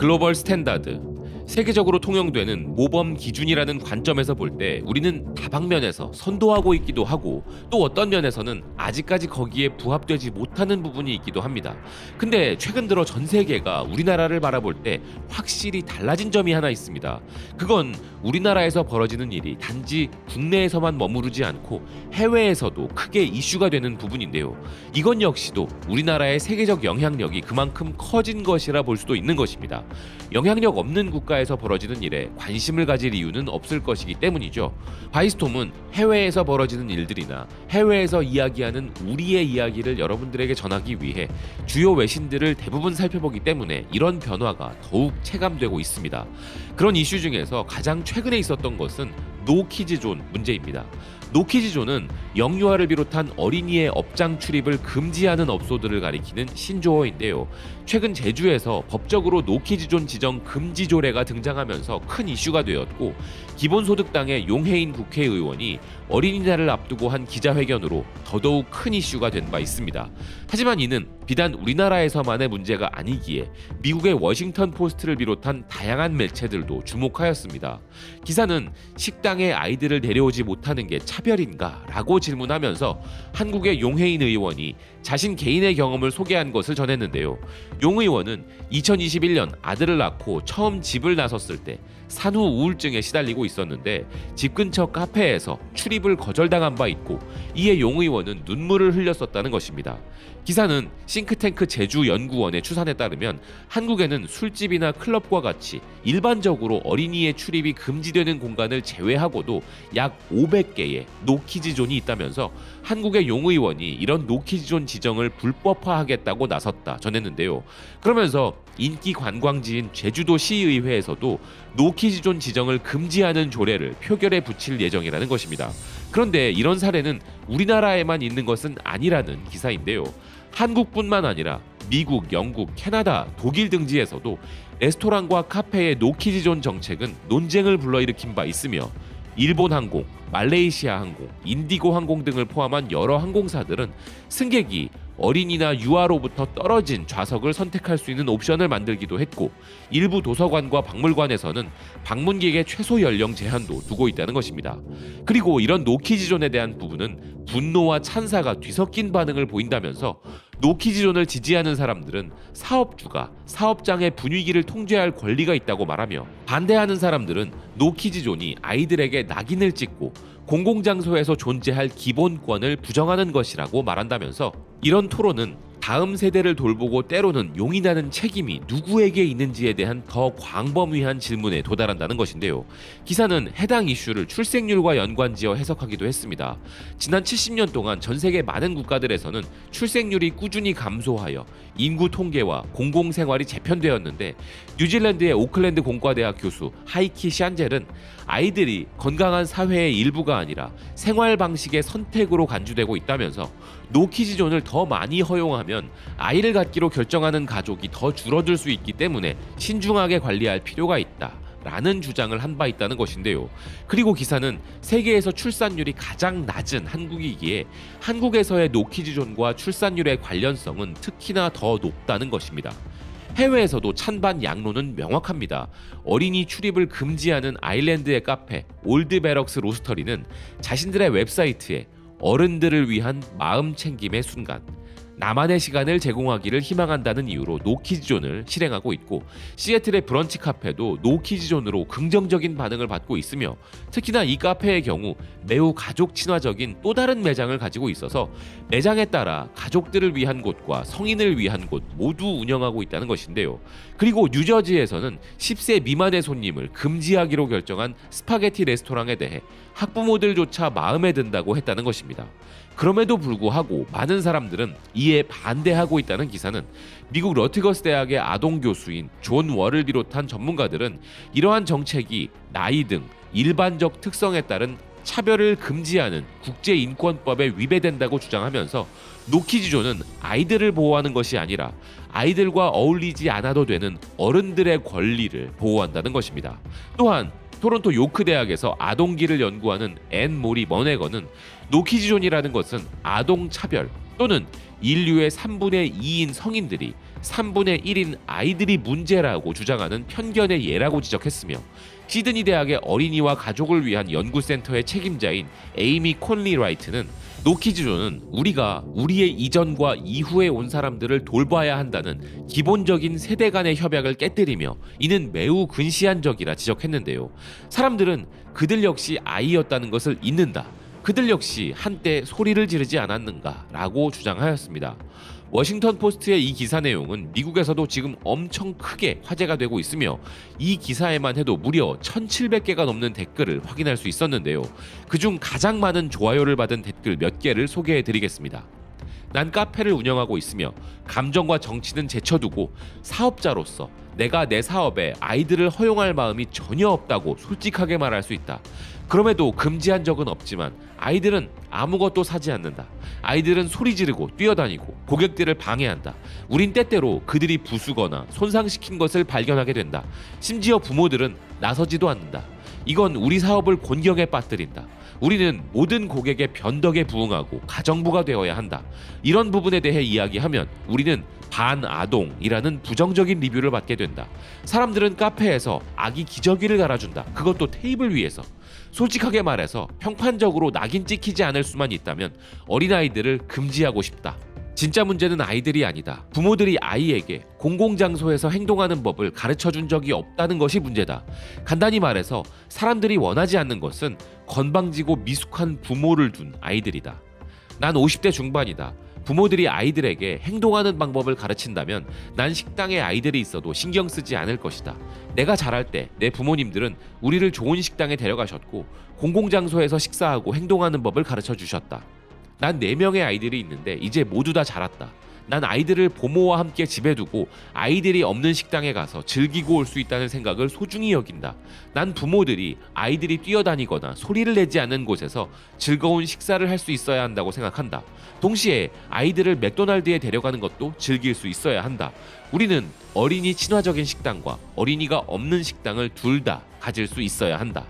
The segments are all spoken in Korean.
글로벌 스탠다드, 세계적으로 통용되는 모범 기준이라는 관점에서 볼 때 우리는 다방면에서 선도하고 있기도 하고 또 어떤 면에서는 아직까지 거기에 부합되지 못하는 부분이 있기도 합니다. 근데 최근 들어 전 세계가 우리나라를 바라볼 때 확실히 달라진 점이 하나 있습니다. 그건 우리나라에서 벌어지는 일이 단지 국내에서만 머무르지 않고 해외에서도 크게 이슈가 되는 부분인데요. 이건 역시도 우리나라의 세계적 영향력이 그만큼 커진 것이라 볼 수도 있는 것입니다. 영향력 없는 국가에 서 벌어지는 일에 관심을 가질 이유는 없을 것이기 때문이죠. 바이스톰은 해외에서 벌어지는 일들이나 해외에서 이야기하는 우리의 이야기를 여러분들에게 전하기 위해 주요 외신들을 대부분 살펴보기 때문에 이런 변화가 더욱 체감되고 있습니다. 그런 이슈 중에서 가장 최근에 있었던 것은 노키즈존 문제입니다. 노키즈존은 영유아를 비롯한 어린이의 업장 출입을 금지하는 업소들을 가리키는 신조어인데요. 최근 제주에서 법적으로 노키즈존 지정 금지 조례가 등장하면서 큰 이슈가 되었고 기본소득당의 용해인 국회의원이 어린이날을 앞두고 한 기자회견으로 더더욱 큰 이슈가 된 바 있습니다. 하지만 이는 비단 우리나라에서만의 문제가 아니기에 미국의 워싱턴 포스트를 비롯한 다양한 매체들도 주목하였습니다. 기사는 식당에 아이들을 데려오지 못하는 게 차별인가? 라고 질문하면서 한국의 용해인 의원이 자신 개인의 경험을 소개한 것을 전했는데요. 용 의원은 2021년 아들을 낳고 처음 집을 나섰을 때 산후 우울증에 시달리고 있었는데 집 근처 카페에서 출입을 거절당한 바 있고 이에 용 의원은 눈물을 흘렸었다는 것입니다. 기사는 싱크탱크 제주 연구원의 추산에 따르면 한국에는 술집이나 클럽과 같이 일반적으로 어린이의 출입이 금지되는 공간을 제외하고도 약 500개의 노키즈존이 있다면서 한국의 용 의원이 이런 노키즈존 지정을 불법화하겠다고 나섰다 전했는데요. 그러면서 인기 관광지인 제주도 시의회에서도 노키즈존 지정을 금지하는 조례를 표결에 붙일 예정이라는 것입니다. 그런데 이런 사례는 우리나라에만 있는 것은 아니라는 기사인데요. 한국뿐만 아니라 미국, 영국, 캐나다, 독일 등지에서도 레스토랑과 카페의 노키즈존 정책은 논쟁을 불러일으킨 바 있으며 일본 항공, 말레이시아 항공, 인디고 항공 등을 포함한 여러 항공사들은 승객이 어린이나 유아로부터 떨어진 좌석을 선택할 수 있는 옵션을 만들기도 했고 일부 도서관과 박물관에서는 방문객의 최소 연령 제한도 두고 있다는 것입니다. 그리고 이런 노키즈존에 대한 부분은 분노와 찬사가 뒤섞인 반응을 보인다면서 노키즈존을 지지하는 사람들은 사업주가 사업장의 분위기를 통제할 권리가 있다고 말하며 반대하는 사람들은 노키즈존이 아이들에게 낙인을 찍고 공공장소에서 존재할 기본권을 부정하는 것이라고 말한다면서 이런 토론은 다음 세대를 돌보고 때로는 용인하는 책임이 누구에게 있는지에 대한 더 광범위한 질문에 도달한다는 것인데요. 기사는 해당 이슈를 출생률과 연관지어 해석하기도 했습니다. 지난 70년 동안 전 세계 많은 국가들에서는 출생률이 꾸준히 감소하여 인구 통계와 공공생활이 재편되었는데 뉴질랜드의 오클랜드 공과대학 교수 하이키 샨젤은 아이들이 건강한 사회의 일부가 아니라 생활 방식의 선택으로 간주되고 있다면서 노키즈존을 더 많이 허용하면 아이를 갖기로 결정하는 가족이 더 줄어들 수 있기 때문에 신중하게 관리할 필요가 있다. 라는 주장을 한 바 있다는 것인데요. 그리고 기사는 세계에서 출산율이 가장 낮은 한국이기에 한국에서의 노키즈존과 출산율의 관련성은 특히나 더 높다는 것입니다. 해외에서도 찬반 양론은 명확합니다. 어린이 출입을 금지하는 아일랜드의 카페 올드베럭스 로스터리는 자신들의 웹사이트에 어른들을 위한 마음 챙김의 순간 나만의 시간을 제공하기를 희망한다는 이유로 노키즈존을 실행하고 있고 시애틀의 브런치 카페도 노키즈존으로 긍정적인 반응을 받고 있으며 특히나 이 카페의 경우 매우 가족 친화적인 또 다른 매장을 가지고 있어서 매장에 따라 가족들을 위한 곳과 성인을 위한 곳 모두 운영하고 있다는 것인데요. 그리고 뉴저지에서는 10세 미만의 손님을 금지하기로 결정한 스파게티 레스토랑에 대해 학부모들조차 마음에 든다고 했다는 것입니다. 그럼에도 불구하고 많은 사람들은 이에 반대하고 있다는 기사는 미국 러트거스 대학의 아동 교수인 존 월을 비롯한 전문가들은 이러한 정책이 나이 등 일반적 특성에 따른 차별을 금지하는 국제인권법에 위배된다고 주장하면서 노키즈존은 아이들을 보호하는 것이 아니라 아이들과 어울리지 않아도 되는 어른들의 권리를 보호한다는 것입니다. 또한 토론토 요크 대학에서 아동기를 연구하는 앤 모리 머네거는 노키즈존이라는 것은 아동 차별 또는 인류의 3분의 2인 성인들이 3분의 1인 아이들이 문제라고 주장하는 편견의 예라고 지적했으며 시드니 대학의 어린이와 가족을 위한 연구센터의 책임자인 에이미 콘리 라이트는 노키즈존은 우리가 우리의 이전과 이후에 온 사람들을 돌봐야 한다는 기본적인 세대 간의 협약을 깨뜨리며 이는 매우 근시안적이라 지적했는데요. 사람들은 그들 역시 아이였다는 것을 잊는다. 그들 역시 한때 소리를 지르지 않았는가라고 주장하였습니다. 워싱턴 포스트의 이 기사 내용은 미국에서도 지금 엄청 크게 화제가 되고 있으며 이 기사에만 해도 무려 1,700개가 넘는 댓글을 확인할 수 있었는데요. 그중 가장 많은 좋아요를 받은 댓글 몇 개를 소개해 드리겠습니다. 난 카페를 운영하고 있으며 감정과 정치는 제쳐두고 사업자로서 내가 내 사업에 아이들을 허용할 마음이 전혀 없다고 솔직하게 말할 수 있다. 그럼에도 금지한 적은 없지만 아이들은 아무것도 사지 않는다. 아이들은 소리 지르고 뛰어다니고 고객들을 방해한다. 우린 때때로 그들이 부수거나 손상시킨 것을 발견하게 된다. 심지어 부모들은 나서지도 않는다. 이건 우리 사업을 곤경에 빠뜨린다. 우리는 모든 고객의 변덕에 부응하고 가정부가 되어야 한다. 이런 부분에 대해 이야기하면 우리는 반아동이라는 부정적인 리뷰를 받게 된다. 사람들은 카페에서 아기 기저귀를 갈아준다. 그것도 테이블 위에서. 솔직하게 말해서 평판적으로 낙인 찍히지 않을 수만 있다면 어린아이들을 금지하고 싶다. 진짜 문제는 아이들이 아니다. 부모들이 아이에게 공공장소에서 행동하는 법을 가르쳐 준 적이 없다는 것이 문제다. 간단히 말해서 사람들이 원하지 않는 것은 건방지고 미숙한 부모를 둔 아이들이다. 난 50대 중반이다. 부모들이 아이들에게 행동하는 방법을 가르친다면 난 식당에 아이들이 있어도 신경 쓰지 않을 것이다. 내가 자랄 때 내 부모님들은 우리를 좋은 식당에 데려가셨고 공공장소에서 식사하고 행동하는 법을 가르쳐 주셨다. 난 네명의 아이들이 있는데 이제 모두 다 자랐다. 난 아이들을 부모와 함께 집에 두고 아이들이 없는 식당에 가서 즐기고 올 수 있다는 생각을 소중히 여긴다. 난 부모들이 아이들이 뛰어다니거나 소리를 내지 않는 곳에서 즐거운 식사를 할 수 있어야 한다고 생각한다. 동시에 아이들을 맥도날드에 데려가는 것도 즐길 수 있어야 한다. 우리는 어린이 친화적인 식당과 어린이가 없는 식당을 둘 다 가질 수 있어야 한다.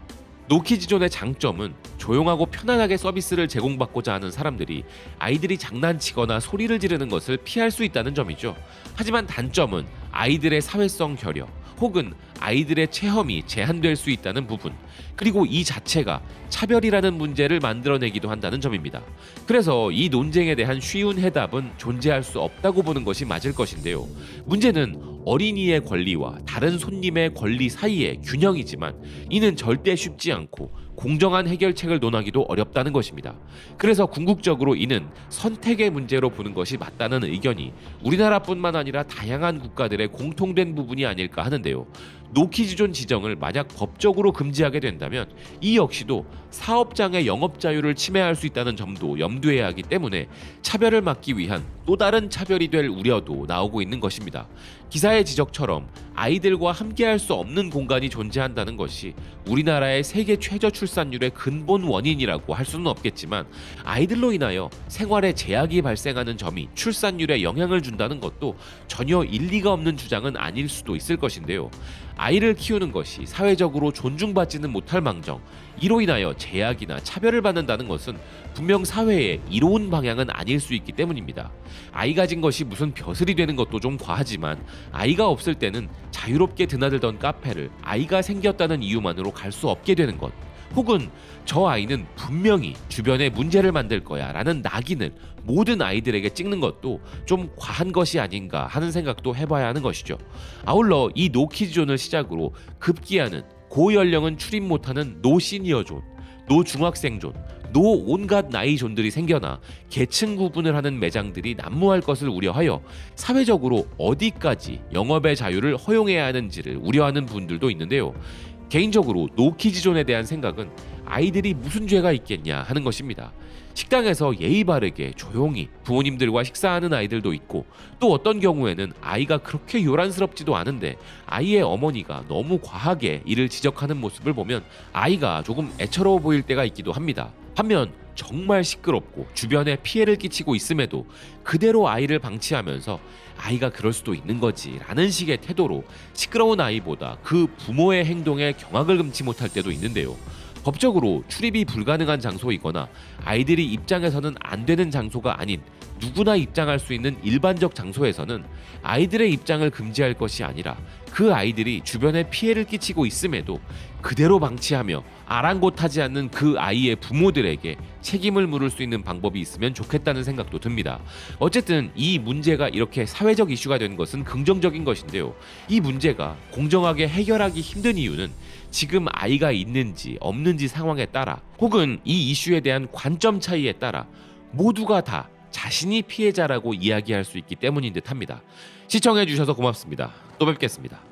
노키즈존의 장점은 조용하고 편안하게 서비스를 제공받고자 하는 사람들이 아이들이 장난치거나 소리를 지르는 것을 피할 수 있다는 점이죠. 하지만 단점은 아이들의 사회성 결여 혹은 아이들의 체험이 제한될 수 있다는 부분 그리고 이 자체가 차별이라는 문제를 만들어내기도 한다는 점입니다. 그래서 이 논쟁에 대한 쉬운 해답은 존재할 수 없다고 보는 것이 맞을 것인데요. 문제는 어린이의 권리와 다른 손님의 권리 사이의 균형이지만 이는 절대 쉽지 않고 공정한 해결책을 논하기도 어렵다는 것입니다. 그래서 궁극적으로 이는 선택의 문제로 보는 것이 맞다는 의견이 우리나라뿐만 아니라 다양한 국가들의 공통된 부분이 아닐까 하는데요. 노키즈존 지정을 만약 법적으로 금지하게 된다면 이 역시도 사업장의 영업 자유를 침해할 수 있다는 점도 염두해야 하기 때문에 차별을 막기 위한 또 다른 차별이 될 우려도 나오고 있는 것입니다. 기사의 지적처럼 아이들과 함께할 수 없는 공간이 존재한다는 것이 우리나라의 세계 최저 출산율의 근본 원인이라고 할 수는 없겠지만 아이들로 인하여 생활에 제약이 발생하는 점이 출산율에 영향을 준다는 것도 전혀 일리가 없는 주장은 아닐 수도 있을 것인데요. 아이를 키우는 것이 사회적으로 존중받지는 못할 망정 이로 인하여 제약이나 차별을 받는다는 것은 분명 사회의 이로운 방향은 아닐 수 있기 때문입니다. 아이 가 진 것이 무슨 벼슬이 되는 것도 좀 과하지만 아이가 없을 때는 자유롭게 드나들던 카페를 아이가 생겼다는 이유만으로 갈 수 없게 되는 것 혹은 저 아이는 분명히 주변에 문제를 만들 거야 라는 낙인을 모든 아이들에게 찍는 것도 좀 과한 것이 아닌가 하는 생각도 해봐야 하는 것이죠. 아울러 이 노키즈존을 시작으로 급기야는 고연령은 출입 못하는 노시니어존, 노중학생존, 노 온갖 나이 존들이 생겨나 계층 구분을 하는 매장들이 난무할 것을 우려하여 사회적으로 어디까지 영업의 자유를 허용해야 하는지를 우려하는 분들도 있는데요. 개인적으로 노키즈존에 대한 생각은 아이들이 무슨 죄가 있겠냐 하는 것입니다. 식당에서 예의 바르게 조용히 부모님들과 식사하는 아이들도 있고 또 어떤 경우에는 아이가 그렇게 요란스럽지도 않은데 아이의 어머니가 너무 과하게 이를 지적하는 모습을 보면 아이가 조금 애처로워 보일 때가 있기도 합니다. 반면 정말 시끄럽고 주변에 피해를 끼치고 있음에도 그대로 아이를 방치하면서 아이가 그럴 수도 있는 거지 라는 식의 태도로 시끄러운 아이보다 그 부모의 행동에 경악을 금치 못할 때도 있는데요. 법적으로 출입이 불가능한 장소이거나 아이들이 입장해서는 안 되는 장소가 아닌 누구나 입장할 수 있는 일반적 장소에서는 아이들의 입장을 금지할 것이 아니라 그 아이들이 주변에 피해를 끼치고 있음에도 그대로 방치하며 아랑곳하지 않는 그 아이의 부모들에게 책임을 물을 수 있는 방법이 있으면 좋겠다는 생각도 듭니다. 어쨌든 이 문제가 이렇게 사회적 이슈가 된 것은 긍정적인 것인데요. 이 문제가 공정하게 해결하기 힘든 이유는 지금 아이가 있는지 없는지 상황에 따라 혹은 이 이슈에 대한 관점 차이에 따라 모두가 다 자신이 피해자라고 이야기할 수 있기 때문인 듯 합니다. 시청해 주셔서 고맙습니다. 또 뵙겠습니다.